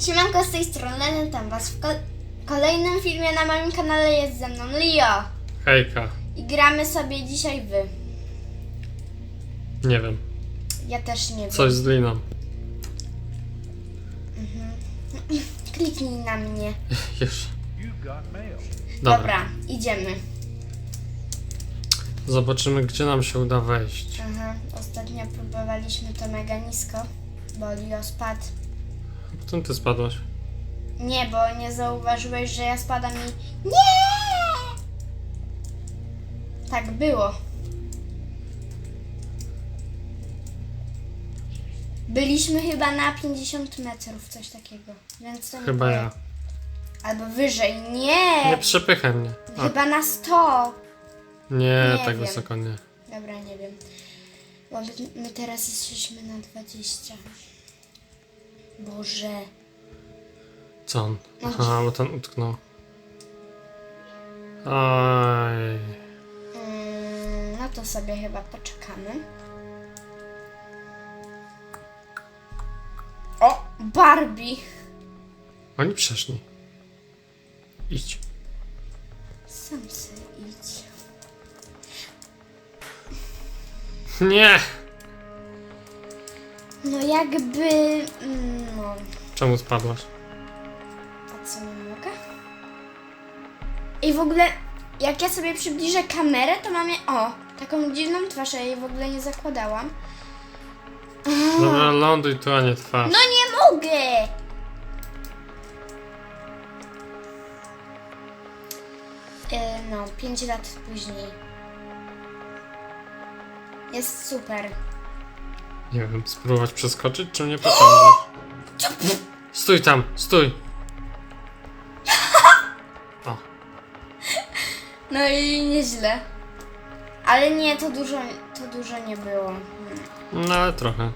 Siemanko z tej strony, witam was w ko- kolejnym filmie na moim kanale jest ze mną Leo Hejka. i gramy sobie dzisiaj wy. Nie wiem. Ja też nie wiem. Coś z liną. Kliknij na mnie. Już. Dobra. Dobra. idziemy. Zobaczymy, gdzie nam się uda wejść. Aha, ostatnio próbowaliśmy to mega nisko, bo Leo spadł. Potem ty spadłaś. Nie, bo nie zauważyłeś, że ja spadam i... Nie! Tak było. Byliśmy chyba na 50 metrów, coś takiego. Więc to nie Chyba było. ja. Albo wyżej. Nie! Nie przepychaj mnie. Chyba na 100. nie, Nie tak wiem. wysoko nie. Dobra, nie wiem. Bo my, my teraz jesteśmy na 20. Boże. Co on? Aha, bo ten utknął. Oj. Mm, no to sobie chyba poczekamy. O, Barbie. Oni przeszli. Idź. Sam se idź. Nie! No jakby... mm, No, Czemu spadłaś? a co nie mogę? I w ogóle, jak ja sobie przybliżę kamerę, to mam je... O, taką dziwną twarz, ja jej w ogóle nie zakładałam. Dobra, ląduj tu, a nie twarz. No nie mogę! E, no, 5 lat później. Jest super. Nie wiem, spróbować przeskoczyć, czy mnie pociągać? Stój tam, stój! O, No i nieźle. Ale nie, to dużo, to dużo nie było. No ale trochę.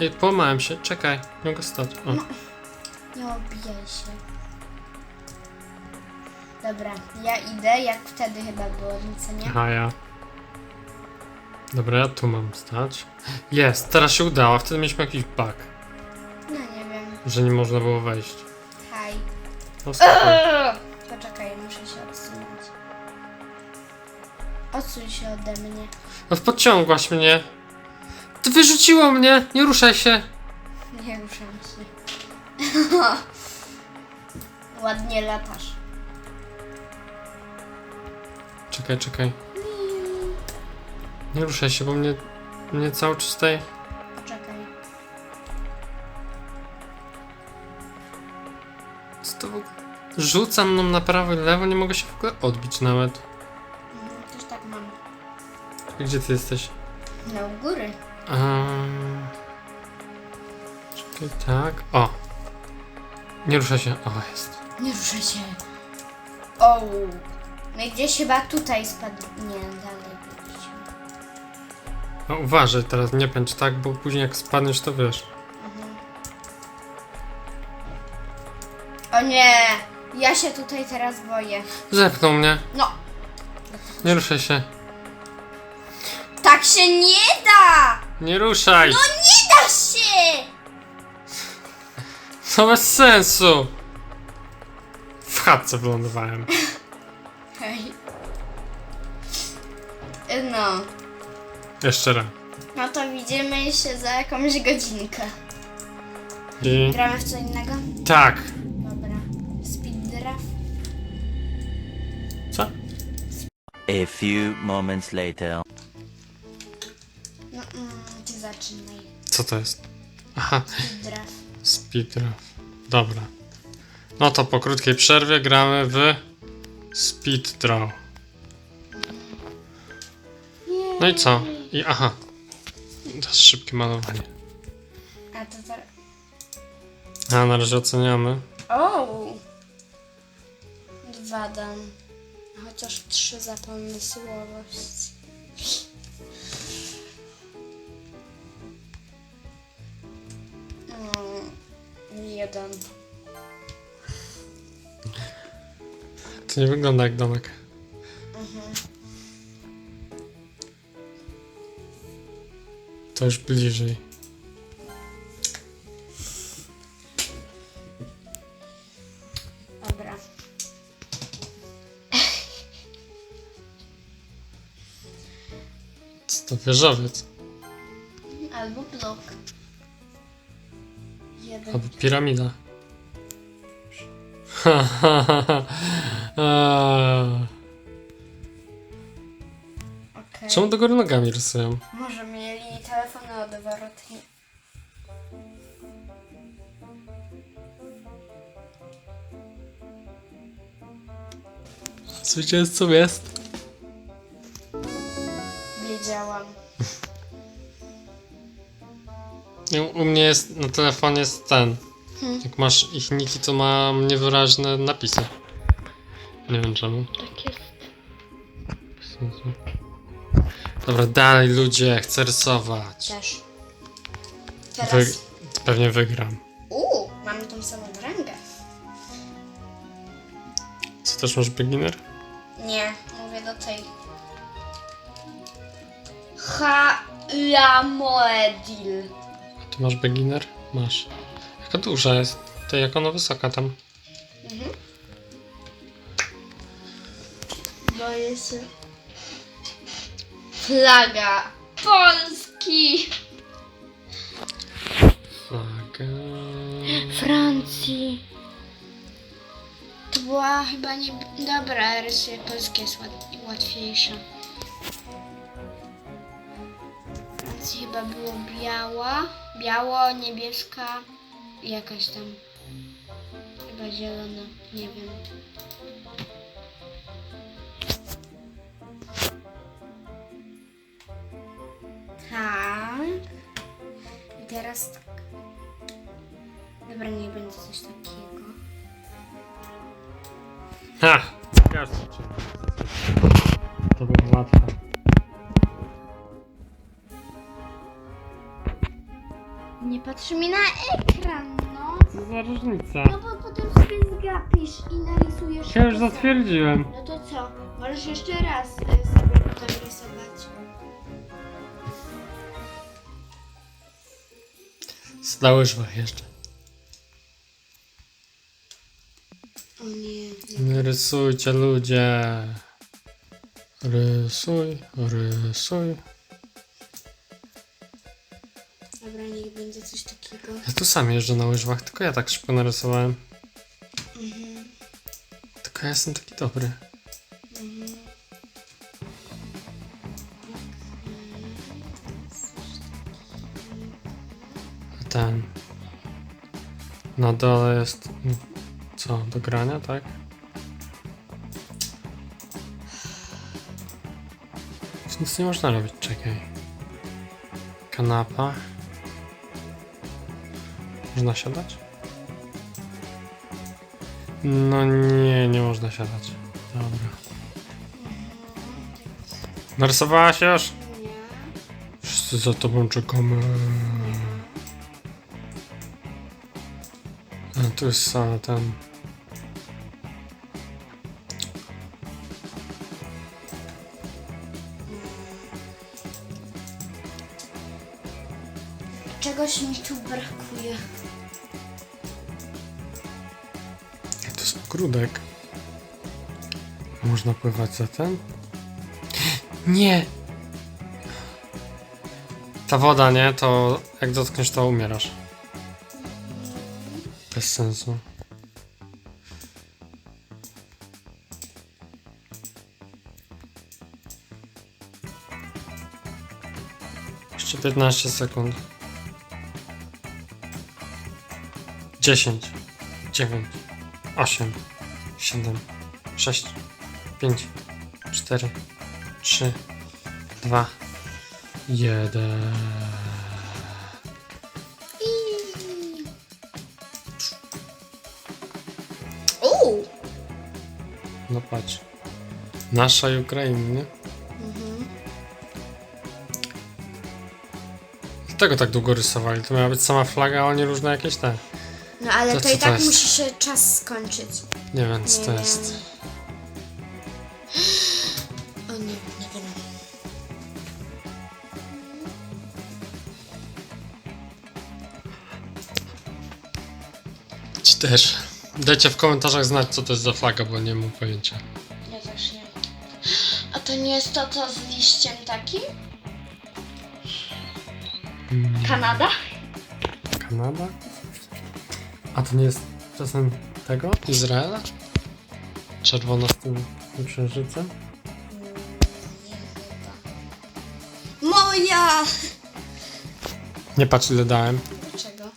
Ej, połamałem się, czekaj, mogę stać. O. Nie obijaj się. Dobra, ja idę, jak wtedy chyba było, no co nie? Aha, ja. Dobra, ja tu mam stać. Jest, teraz się udało, wtedy mieliśmy jakiś bug, No nie wiem. że nie można było wejść. Haj. No, spoko. Poczekaj, muszę się odsunąć. Odsuń się ode mnie. no podciągłaś mnie. Ty wyrzuciło mnie, nie ruszaj się. Nie ruszam się. Ładnie latasz. Czekaj, czekaj. Nie ruszaj się, bo mnie, mnie cały czas tutaj... Poczekaj. Co to w ogóle? Rzuca mną na prawo i lewo, nie mogę się w ogóle odbić nawet. Mhm, Też tak mam. Gdzie ty jesteś? No u góry. Um, czekaj, tak. O! Nie ruszaj się. O, jest. Nie ruszę się. O. My gdzieś chyba tutaj spadł. Nie, dalej. No uważaj, teraz nie pędź tak, bo później jak spadniesz, to wiesz. O nie! Ja się tutaj teraz boję. Zepchnął mnie. No, Nie ruszaj się. tak się nie da! Nie ruszaj! No nie da się! To bez sensu! W chatce wylądowałem. Hej. No. Jeszcze raz. No to widzimy się za jakąś godzinkę. I... Gramy w co innego? Tak. Dobra. Speed draft. Co? A few moments later. No, mm, ty zaczynaj. Co to jest? Aha, Speed draft. speedrun. Dobra. No to po krótkiej przerwie gramy w Speed Draw. No i co? I aha. Teraz szybkie malowanie. A to teraz... A na razie oceniamy. O! Dwa dam. Chociaż trzy za pomysłowość. Mm, jeden. To nie wygląda jak domek. To już bliżej. Dobra. Co to wieżowiec? Albo blok. Jeden. Albo piramida. Ha, ha, ha, ha. Eee, Okej. Czemu do góry nogami rysują? Zwycięzcą jest? Wiedziałam. U mnie jest, na telefonie jest ten. Hmm. Jak masz ich niki, to mam niewyraźne napisy. Nie wiem czemu. Tak jest. Dobra, dalej ludzie, chcę rysować. Też. Wy, Teraz. pewnie wygram. Uuu, mamy tą samą rangę. Co też masz beginner? Nie, mówię do tej. Ha la moedil. A ty masz beginner? Masz. Jaka duża jest? To jak ona wysoka tam? Mhm. Bo jest flaga Polski. Flaga. Francji. Była chyba nie... Dobra, rysuję polskie jest łat... łatwiejsze. Francji chyba było biała, biało, niebieska i jakaś tam chyba zielona, nie wiem. Tak. I teraz tak. Dobra, niech będzie coś takiego. Ha! Każdy To było łatwe. Nie patrzy mi na ekran, no. Co za różnica? No bo potem sobie zgapisz i narysujesz. Ja już to samo. zatwierdziłem. No to co? Możesz jeszcze raz y, sobie potem rysować. Łyżwach jeszcze. Rysujcie ludzie. Rysuj, rysuj. Dobra, niech będzie coś takiego. Ja tu sam jeżdżę na łyżwach, tylko ja tak szybko narysowałem. Mhm. Tylko ja jestem taki dobry. Mhm. A ten. Na dole jest. Co? Do grania, tak? Nic nie można robić, czekaj. Kanapa. Można siadać? No nie, nie można siadać. Dobra. Narysowałaś już? Wszyscy za tobą czekamy. A tu jest sala ten. Brakuje. To jest ogródek. Można pływać za ten? Nie! Ta woda, nie? To jak dotkniesz, to umierasz. Bez sensu. Jeszcze 15 sekund. 10, 9, 8, 7, 6, 5, 4, 3, 2, 1. Uuu! No patrz. Nasza i Ukrainy, nie? Dlatego tak długo rysowali. To miała być sama flaga, a oni różne jakieś te. No ale To to, i to tak jest? musi się czas skończyć. Nie wiem, co to jest. O nie, nie wiem. Ci też. Dajcie w komentarzach znać, co to jest za flaga, bo nie mam pojęcia. Ja też nie. A to nie jest to, co z liściem takim? Kanada? Kanada? A to nie jest czasem tego? Izraela? Czerwona z tym, tym księżycem? Moja! Nie patrz ile dałem. Dlaczego?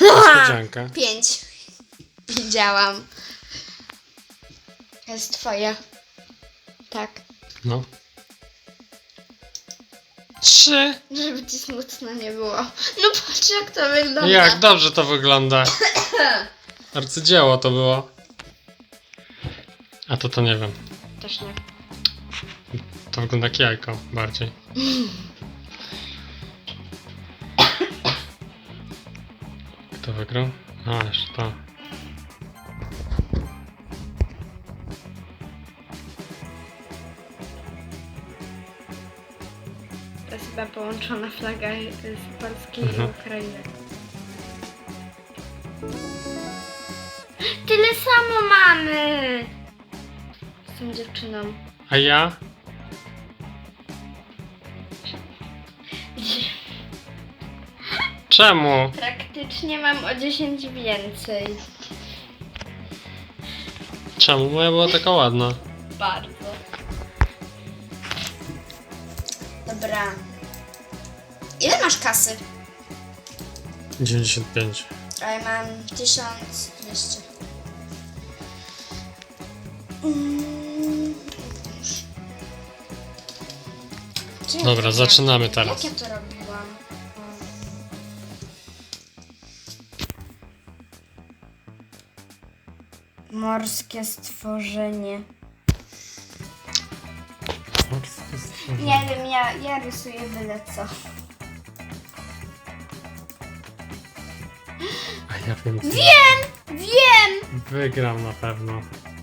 Niespodziankę. Pięć. Widziałam. Jest twoje. Tak. No. Trzy. Żeby ci smutno nie było. No patrz jak to wygląda. Jak dobrze to wygląda. Arcydzieło to było. A to to nie wiem. Też nie. To wygląda jak jajko bardziej. Kto wygrał? A, jeszcze to. Chyba połączona flaga z Polski Mhm. i Ukrainy. Tyle samo mamy! Z tą dziewczyną. A ja? Czemu? Praktycznie mam o 10 więcej. Czemu? Moja była taka ładna. Bardzo. Dobra. Ile masz kasy? 95. A ja mam 1200. Mm. Gdzie ja Dobra, to zaczynamy robię? teraz. Jak ja to robiłam? Morskie stworzenie. Nie wiem, ja, ja rysuję byle co. ja wiem. Wiem! Wiem! Wygram na pewno.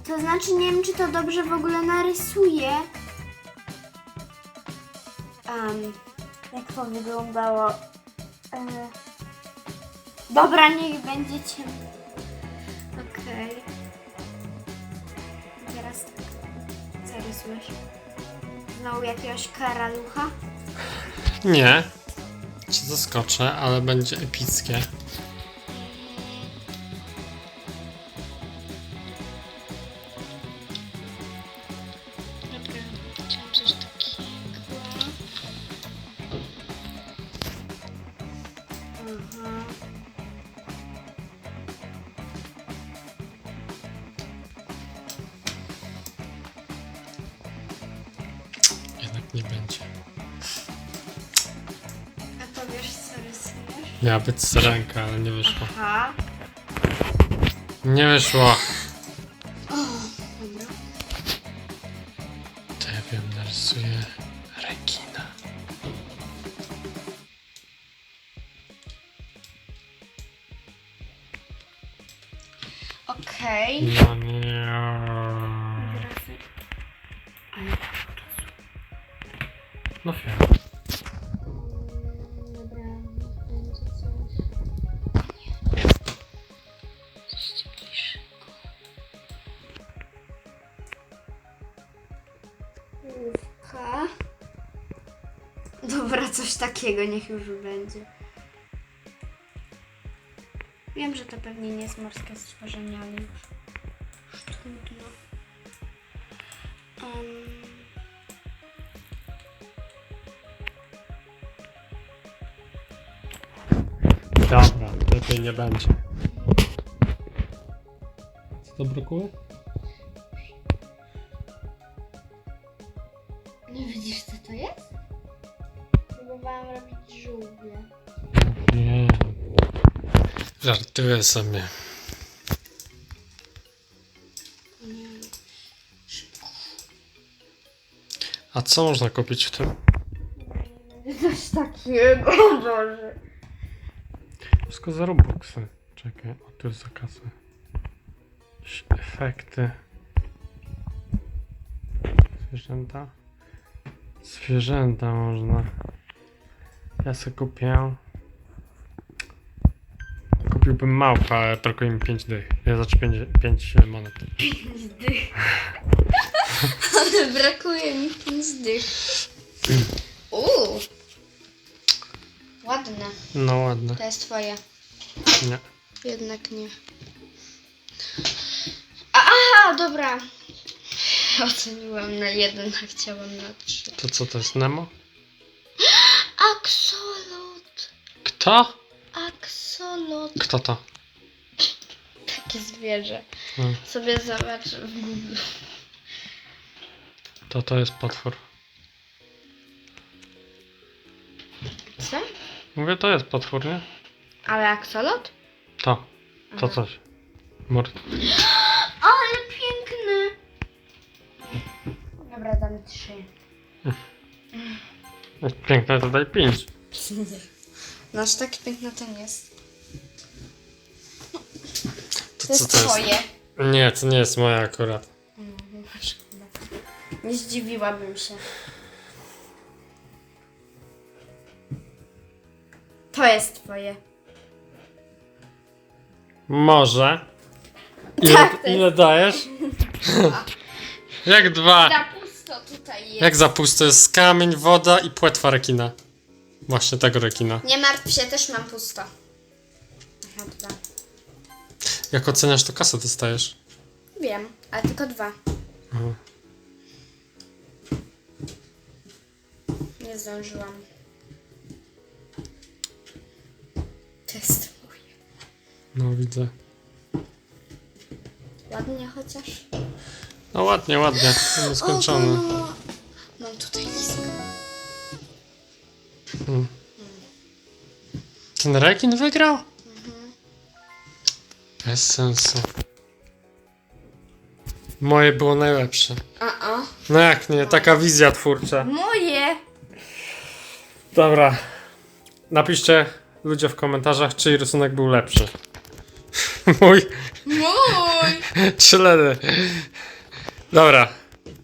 To znaczy, nie wiem, czy to dobrze w ogóle narysuję. Um, jak to wyglądało? E... Dobra, niech będziecie. Okej. Teraz tak. Co rysujesz? Znowu jakiegoś karalucha? Nie. Cię zaskoczę, ale będzie epickie. Nie będzie. A to wiesz, co rysujesz? Miała być syrenka, ale nie wyszło. Aha. Nie wyszło. No wiem. Dobra, będzie coś. Dobra, coś takiego niech już będzie. Wiem, że to pewnie nie jest morskie stworzenie, ale już lepiej nie będzie. Co to brakuje? Nie widzisz co to jest? Próbowałam robić żółwie. Nie. Żartuję sobie. A co można kupić w tym? Coś takiego, Boże. Wszystko za Robuxy. Czekaj, o tu jest za kasę. Jakieś efekty. Zwierzęta. Zwierzęta można. Ja sobie kupię. Kupiłbym małpę, ale brakuje mi 5 dych. Ja znaczy 5, 5 monet. Ale brakuje mi pięć dych. Uuu. Ładne. No ładne. To jest twoje. Nie. Jednak nie. Aha, dobra. Oceniłam na jeden, a chciałam na trzy. To co to jest Nemo? Aksolot. Kto? Aksolot. Kto to? Takie zwierzę. Hmm. Sobie zobacz w Google. To to jest potwór. Co? Mówię, to jest potwór, nie? Ale aksolot? To. To coś. Mur. Ale piękny. Dobra, dam trzy. Jest piękne, to daj 5. No aż taki piękny to nie jest. To To jest twoje. Nie, to nie jest moja akurat. Szkoda. Nie zdziwiłabym się. To jest twoje. Może. Ile, Tak, to jest- ile dajesz? Jak dwa. Za pusto tutaj jest. Jak za pusto jest kamień, woda i płetwa rekina. Właśnie tego rekina. Nie martw się, też mam pusto. Aha, dwa. Jak oceniasz, to kasę dostajesz. Wiem, ale tylko dwa. Aha. Nie zdążyłam. Moje. No widzę. Ładnie chociaż. No ładnie, ładnie. O, no. Mam tutaj listkę. Ten rekin wygrał? Bez sensu. Moje było najlepsze. A, a. No jak nie, taka wizja twórcza. Moje! Dobra. Napiszcie ludzie w komentarzach, czyj rysunek był lepszy. Mój Mój! czy Leny. Dobra,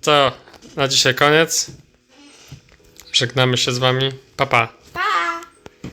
to na dzisiaj koniec. Żegnamy się z wami. Pa pa.